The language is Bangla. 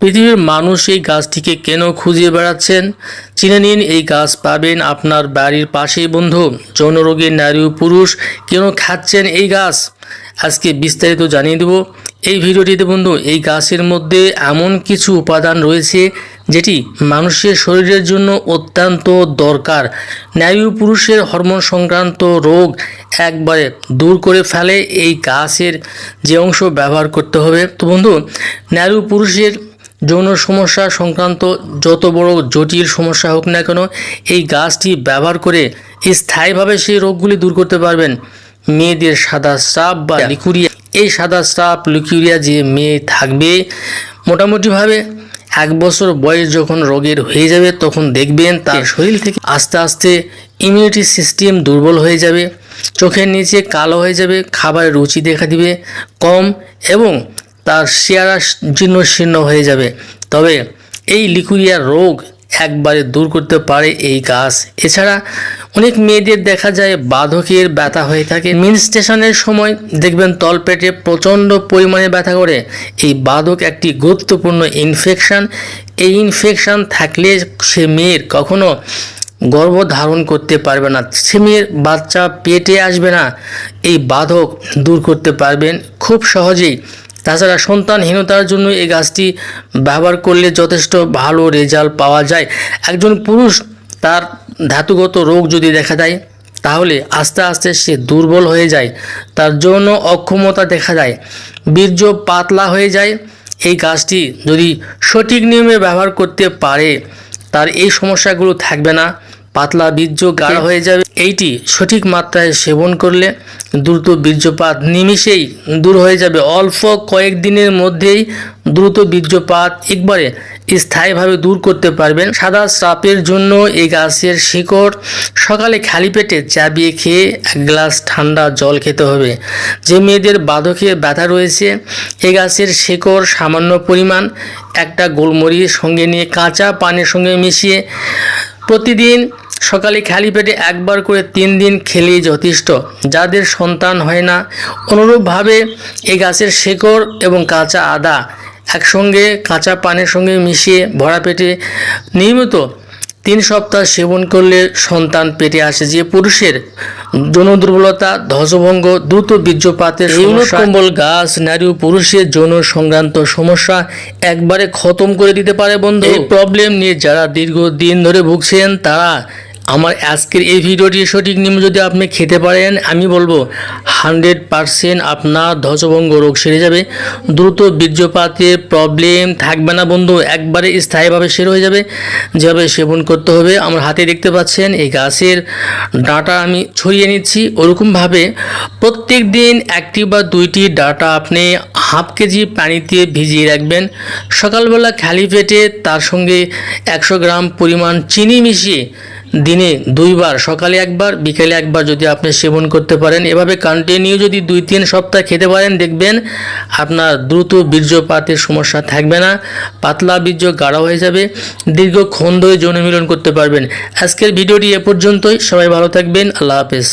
পৃথিবীর মানুষ এই গাছটিকে কেন খুঁজে বেড়াচ্ছেন? চিনে নিন, এই গাছ পাবেন আপনার বাড়ির পাশেই, বন্ধু। যৌন রোগীর নারী ও পুরুষ কেন খাচ্ছেন এই গাছ? আজকে বিস্তারিত জানিয়ে দেব। এই ভিডিওটিতে, বন্ধু, এই গাছের মধ্যে এমন কিছু উপাদান রয়েছে যেটি মানুষের শরীরের জন্য অত্যন্ত দরকার। নারী পুরুষের হরমোন সংক্রান্ত রোগ একবারে দূর করে ফেলে এই গাছের যে অংশ ব্যবহার করতে হবে। তো, বন্ধু, নারী পুরুষের যৌন সমস্যা সংক্রান্ত যত বড় জটিল সমস্যা হোক না কেন এই গাছটি ব্যবহার করে স্থায়ীভাবে সেই রোগগুলি দূর করতে পারবেন। মেয়েদের সাদা স্রাব বা লিকুরিয়া এই সাদা স্রাব লিকুরিয়া যে মেয়ে থাকবে মোটামুটিভাবে এক বছর বয়স যখন রোগের হয়ে যাবে তখন দেখবেন তার শরীর থেকে আস্তে আস্তে ইমিউনিটি সিস্টেম দুর্বল হয়ে যাবে চোখের নিচে কালো হয়ে যাবে খাবারের রুচি দেখা দিবে কম এবং তার চেহারা জীর্ণ শীর্ণ হয়ে যাবে। তবে এই লিকুরিয়া রোগ একবারে দূর করতে পারে এই গাছ। এছাড়া অনেক মেয়েদের দেখা যায় বাধকের ব্যথা হয়ে থাকে। মিনস্টেশনের সময় দেখবেন তলপেটে প্রচণ্ড পরিমাণে ব্যথা করে। এই বাধক একটি গুরুত্বপূর্ণ ইনফেকশান এই ইনফেকশন থাকলে সে মেয়ের কখনো গর্ভ ধারণ করতে পারবে না। সে মেয়ের বাচ্চা পেটে আসবে না। এই বাধক দূর করতে পারবেন। খুব সহজেই তাছাড়া সন্তানহীনতার জন্য এই গাছটি ব্যবহার করলে যথেষ্ট ভালো রেজাল্ট পাওয়া যায়। একজন পুরুষ তার ধাতুগত রোগ যদি দেখা দেয়, তাহলে আস্তে আস্তে সে দুর্বল হয়ে যায়, তার জন্য অক্ষমতা দেখা যায় বীর্য পাতলা হয়ে যায়। এই গাছটি যদি সঠিক নিয়মে ব্যবহার করতে পারে, তার এই সমস্যাগুলো থাকবে না। পাতলা বীর্য গাঢ় হয়ে যাবে। এইটি সঠিক মাত্রায় সেবন করলে দ্রুত বীর্যপাত নিমিষেই দূর হয়ে যাবে। অল্প কয়েকদিনের মধ্যেই দ্রুত বীর্যপাত একবারে স্থায়ীভাবে দূর করতে পারবেন। সাদা স্রাপের জন্য এই গাছের শিকড় সকালে খালি পেটে চাবিয়ে খেয়ে এক গ্লাস ঠান্ডা জল খেতে হবে। যে মেয়েদের বাধকে ব্যথা রয়েছে এই গাছের শিকড় সামান্য পরিমাণ একটা গোলমরিচ সঙ্গে নিয়ে কাঁচা পানির সঙ্গে মিশিয়ে প্রতিদিন সকালে খালি পেটে একবার করে তিন দিন খেলেই যথেষ্ট। যাদের সন্তান হয় না, অনুরূপভাবে এই গাছের শেকড় এবং কাঁচা আদা একসঙ্গে কাঁচা পানের সঙ্গে মিশিয়ে ভরা পেটে নিয়মিত তিন সপ্তাহ সেবন করলে সন্তান পেটে আসে যে পুরুষের যৌন দুর্বলতা ধ্বজভঙ্গ দ্রুত বীর্যপাতের কম্বল গাছ নারী ও পুরুষের যৌন সংক্রান্ত সমস্যা একবারে খতম করে দিতে পারে বন্ধু। এই প্রবলেম নিয়ে যারা দীর্ঘদিন ধরে ভুগছেন তারা আমার আজকের এই ভিডিওটি সঠিক নিয়ম যদি আপনি খেতে পারেন, আমি বলব হান্ড্রেড পারসেন্ট আপনার ধ্বজভঙ্গ রোগ সেরে যাবে। দ্রুত বীর্যপাতের প্রবলেম থাকবে না বন্ধু, একবারে স্থায়ীভাবে সেরে হয়ে যাবে। যেভাবে সেবন করতে হবে, আমার হাতে দেখতে পাচ্ছেন এই গাছের ডাঁটা আমি ছড়িয়ে নিচ্ছি। ওরকমভাবে প্রত্যেক দিন একটি বা দুইটি ডাটা আপনি হাফ কেজি পানিতে ভিজিয়ে রাখবেন। সকালবেলা খালি পেটে তার সঙ্গে একশো গ্রাম পরিমাণ চিনি মিশিয়ে দিনে দুইবার, সকালে একবার, বিকেলে একবার যদি আপনি সেবন করতে পারেন। এভাবে কন্টিনিউ যদি দুই তিন সপ্তাহ খেতে পারেন, দেখবেন আপনার দ্রুত বীর্যপাতের সমস্যা থাকবে না, পাতলা বীর্য গাঢ় হয়ে যাবে দীর্ঘক্ষণ ধরে যৌন মিলন করতে পারবেন। আজকের ভিডিওটি এ পর্যন্তই, সবাই ভালো থাকবেন, আল্লাহ হাফেজ।